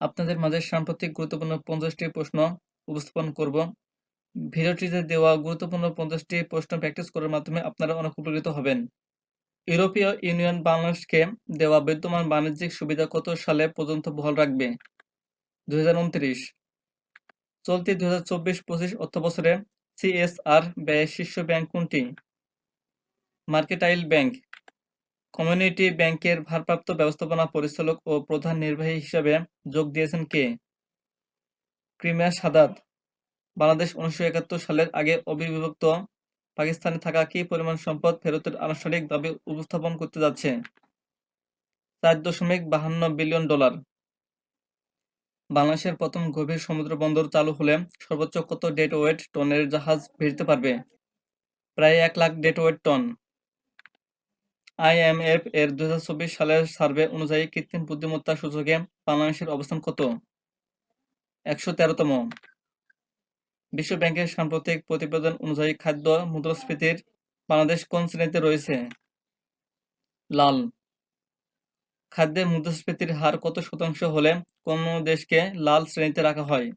আপনাদের মাঝে সাম্প্রতিক গুরুত্বপূর্ণ পঞ্চাশটি প্রশ্ন উপস্থাপন করব। ভিডিওটিতে দেওয়া গুরুত্বপূর্ণ পঞ্চাশটি প্রশ্ন প্র্যাকটিস করার মাধ্যমে আপনারা অনেক উপকৃত হবেন। ইউরোপীয় ইউনিয়ন বাংলাদেশকে দেওয়া বিদ্যমান বাণিজ্যিক সুবিধা কত সালে পর্যন্ত বহাল রাখবে? ২০২৯ চলতি ২০২৪-২৫ অর্থবছরে সিএসআর ব্যয়ে শীর্ষ ব্যাংক কোনটি? মার্কেটাইল ব্যাংক কমিউনিটি ব্যাংকের ভারপ্রাপ্ত ব্যবস্থাপনা পরিচালক ও প্রধান নির্বাহী হিসাবে যোগ দিয়েছেন কে? ক্রিমিয়া সাদাত বাংলাদেশ উনিশশো একাত্তর সালের আগে অবিভক্ত পাকিস্তানে থাকা কি পরিমাণ সম্পদ ফেরতের আনুষ্ঠানিক দাবি উপস্থাপন করতে যাচ্ছে? চার দশমিক বাহান্ন বিলিয়ন ডলার বাংলাদেশের প্রথম গভীর সমুদ্র বন্দর চালু হলে সর্বোচ্চ কত ডেট ওয়েট টনের জাহাজ ভিড়তে পারবে? প্রায় এক lakh dead weight ton IMF এর দুই হাজার চব্বিশ সালের সার্ভে অনুযায়ী কৃত্রিম বুদ্ধিমত্তা সূচকে বাংলাদেশের অবস্থান কত? একশো তেরোতম বিশ্ব ব্যাংকের সাম্প্রতিক প্রতিবেদন অনুযায়ী খাদ্য মুদ্রাস্ফীতির বাংলাদেশ কোন শ্রেণীতে রয়েছে? লাল খাদ্যে মুদ্রাস্ফীতির হার কত শতাংশ হলে কোন দেশকে লাল শ্রেণীতে রাখা হয়?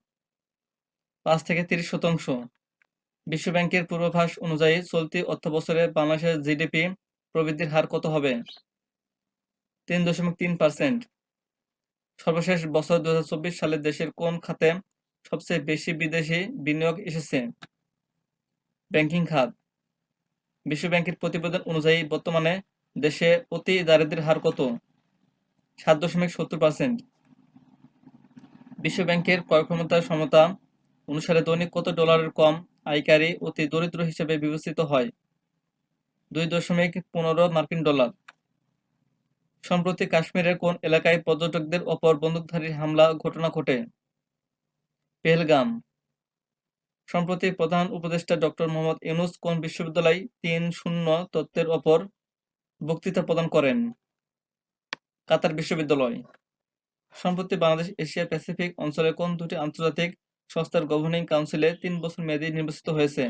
পাঁচ থেকে তিরিশ শতাংশ বিশ্ব ব্যাংকের পূর্বাভাস অনুযায়ী চলতি অর্থবছরে বাংলাদেশের জিডিপি প্রবৃদ্ধির হার কত হবে? তিন দশমিক তিন পার্সেন্ট সর্বশেষ বছর দু হাজার চব্বিশ সালে দেশের কোন খাতে সবচেয়ে বেশি বিদেশি বিনিয়োগ এসেছে? ব্যাংকিং খাত বিশ্ব ব্যাংকের প্রতিবেদন অনুযায়ী বর্তমানে দেশে অতি দারিদ্র্যের হার কত? সাত দশমিক সত্তর পার্সেন্ট বিশ্ব ব্যাংকের ক্রয় ক্ষমতার সমতা অনুসারে দৈনিক কত ডলারের কম আয়কারী অতি দরিদ্র হিসেবে বিবেচিত হয়? দুই দশমিক পনেরো মার্কিন ডলার সম্প্রতি কাশ্মীরের কোন এলাকায় পর্যটকদের ওপর বন্দুকধারীর হামলা ঘটনা ঘটে? পেহেলগাম সম্প্রতি প্রধান উপদেষ্টা ডক্টর মোহাম্মদ ইউনুস কোন বিশ্ববিদ্যালয় তিন শূন্য তত্ত্বের ওপর বক্তৃতা প্রদান করেন? কাতার বিশ্ববিদ্যালয় সম্প্রতি বাংলাদেশ এশিয়া প্যাসিফিক অঞ্চলের কোন দুটি আন্তর্জাতিক সংস্থার গভর্নিং কাউন্সিলে তিন বছর মেয়াদী নির্বাচিত হয়েছে?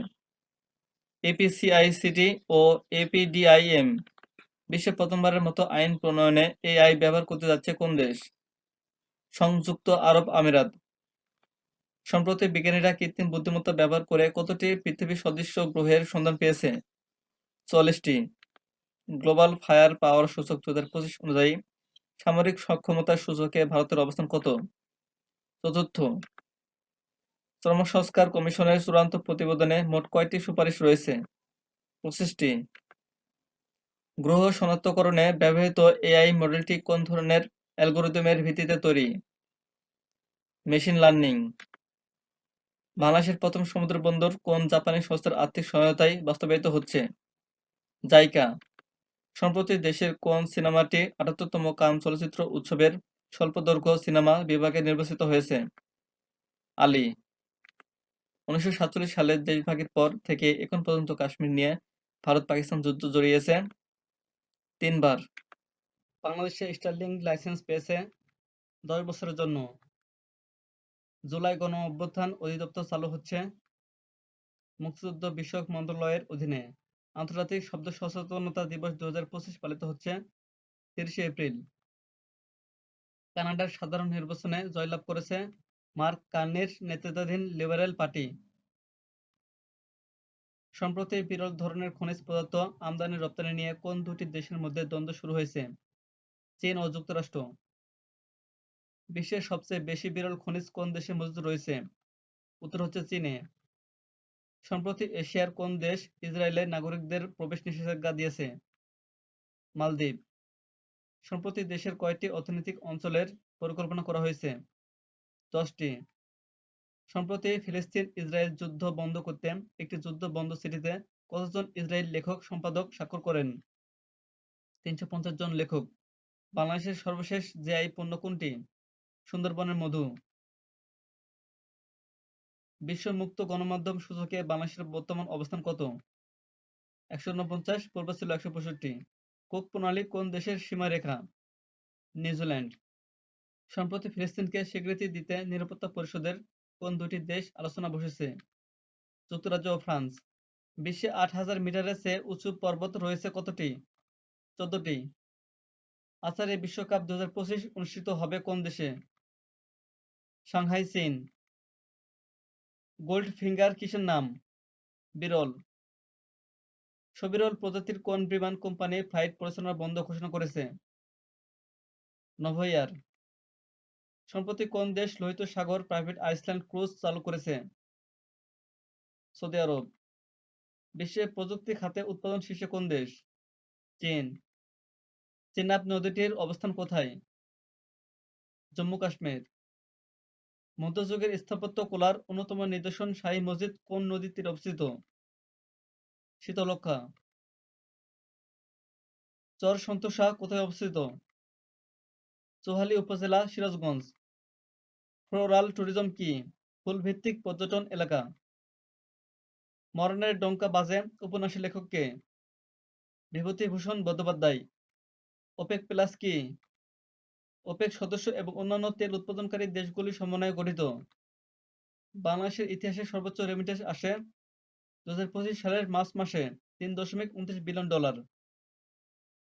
এপিসিআইসিটি ও এপিডিআইএম বিশ্বে প্রথমবারের মতো আইন প্রণয়নে এআই ব্যবহার করতে যাচ্ছে কোন দেশ? সংযুক্ত আরব আমিরাত সম্প্রতি বিজ্ঞানীরা কৃত্রিম বুদ্ধিমত্তা ব্যবহার করে কতটি পৃথিবী সদৃশ্য গ্রহের সন্ধান পেয়েছে? চল্লিশটি গ্লোবাল ফায়ার পাওয়ার সূচক দু অনুযায়ী সামরিক সক্ষমতার সূচকে ভারতের অবস্থান কত? চতুর্থ শ্রম সংস্কার কমিশনের চূড়ান্ত প্রতিবেদনে মোট কয়টি সুপারিশ রয়েছে? পঁচিশটি গ্রহ শনাক্তকরণে ব্যবহৃত এআই মডেলটি কোন ধরনের অ্যালগোরিদমের ভিত্তিতে তৈরি? মেশিন লার্নিং বাংলাদেশের প্রথম সমুদ্র বন্দর কোন জাপানি সংস্থার আর্থিক সহায়তায় বাস্তবায়িত হচ্ছে? জাইকা সম্প্রতি দেশের কোন সিনেমাটি আটাত্তরতম কান চলচ্চিত্র উৎসবের স্বল্পদৈর্ঘ্য সিনেমা বিভাগে নির্বাচিত হয়েছে? আলী উনিশশো সাতচল্লিশ সালের দেশভাগের পর থেকে এখন পর্যন্ত কাশ্মীর নিয়ে ভারত-পাকিস্তান যুদ্ধ জড়িয়েছে। তিনবার। বাংলাদেশে স্টারলিংক লাইসেন্স পেয়েছে দশ বছরের জন্য। জুলাই গণ অভ্যুত্থান অধিদপ্তর চালু হচ্ছে মুক্তিযুদ্ধ বিষয়ক মন্ত্রণালয়ের অধীনে। আন্তর্জাতিক শব্দ সচেতনতা দিবস দুহাজার পঁচিশ পালিত হচ্ছে তিরিশে এপ্রিল। কানাডার সাধারণ নির্বাচনে জয়লাভ করেছে মার্ক কার্নির নেতৃত্বাধীন লিবারেল পার্টি সম্প্রতি বিরল ধরনের খনিজ পদার্থ আমদানি-রপ্তানি নিয়ে কোন দুটি দেশের মধ্যে দ্বন্দ্ব শুরু হয়েছে? চীন ও যুক্তরাষ্ট্র বিশ্বের সবচেয়ে বেশি বিরল খনিজ কোন দেশে মজুদ রয়েছে? উত্তর হচ্ছে চীনে। সম্প্রতি এশিয়ার কোন দেশ ইসরায়েলের নাগরিকদের প্রবেশ নিষেধাজ্ঞা দিয়েছে? মালদ্বীপ সম্প্রতি দেশের কয়েকটি অর্থনৈতিক অঞ্চলের পরিকল্পনা করা হয়েছে? দশটি সম্প্রতি ফিলিস্তিন-ইসরায়েল যুদ্ধ বন্ধ করতে একটি যুদ্ধ বন্ধ চিঠিতে কতজন ইসরায়েল লেখক-সম্পাদক স্বাক্ষর করেন? তিনশো পঞ্চাশ জন লেখক বাংলাদেশের সর্বশেষ জিআই পণ্য কোনটি? সুন্দরবনের মধু বিশ্ব মুক্ত গণমাধ্যম সূচকে বাংলাদেশের বর্তমান অবস্থান কত? একশো উনপঞ্চাশ, পূর্বে ছিল একশো পঁয়ষট্টি কোক প্রণালী কোন দেশের সীমারেখা? নিউজিল্যান্ড সম্প্রতি ফিলিস্তিনকে স্বীকৃতি দিতে নিরাপত্তা পরিষদের কোন দুটি দেশ আলোচনা বসেছে? যুক্তরাজ্য ও ফ্রান্স। বিশ্বে আট হাজার মিটারের চেয়ে উঁচু পর্বত রয়েছে কতটি? চোদ্দটি। আচারে বিশ্বকাপ দু হাজার পঁচিশ অনুষ্ঠিত হবে কোন দেশে? সাংহাই, চীন। গোল্ড ফিঙ্গার কিসের নাম? বিরল। সবিরল প্রজাতির কোন বিমান কোম্পানি ফ্লাইট পরিচালনা বন্ধ ঘোষণা করেছে? নভোএয়ার সম্প্রতি কোন দেশ লোহিত সাগর প্রাইভেট আইসল্যান্ড ক্রুজ চালু করেছে? Saudi Arab. বিশ্বে প্রযুক্তি খাতে উৎপাদন শীর্ষে কোন দেশ? চীন। চেনাব নদীটির অবস্থান কোথায়? জম্মু কাশ্মীর। মধ্যযুগের স্থাপত্য কলার অন্যতম নিদর্শন শাহী মসজিদ কোন নদীর তীরে অবস্থিত? শীতলক্ষা চর সন্তোষা কোথায় অবস্থিত? চোহালি উপজেলা সিরাজগঞ্জ। ফ্লোরাল ট্যুরিজম কি? ফুলভিত্তিক পর্যটন এলাকা। মরণের ডঙ্কা বাজে উপন্যাসের লেখক কে? বিভূতিভূষণ বন্দ্যোপাধ্যায়। ওপেক প্লাস কি? ওপেক সদস্য এবং অন্যান্য তেল উৎপাদনকারী দেশগুলি সমন্বয়ে গঠিত। বাংলাদেশের ইতিহাসে সর্বোচ্চ রেমিটেন্স আসে দু হাজার পঁচিশ সালের মার্চ মাসে তিন দশমিক উনত্রিশ বিলিয়ন ডলার।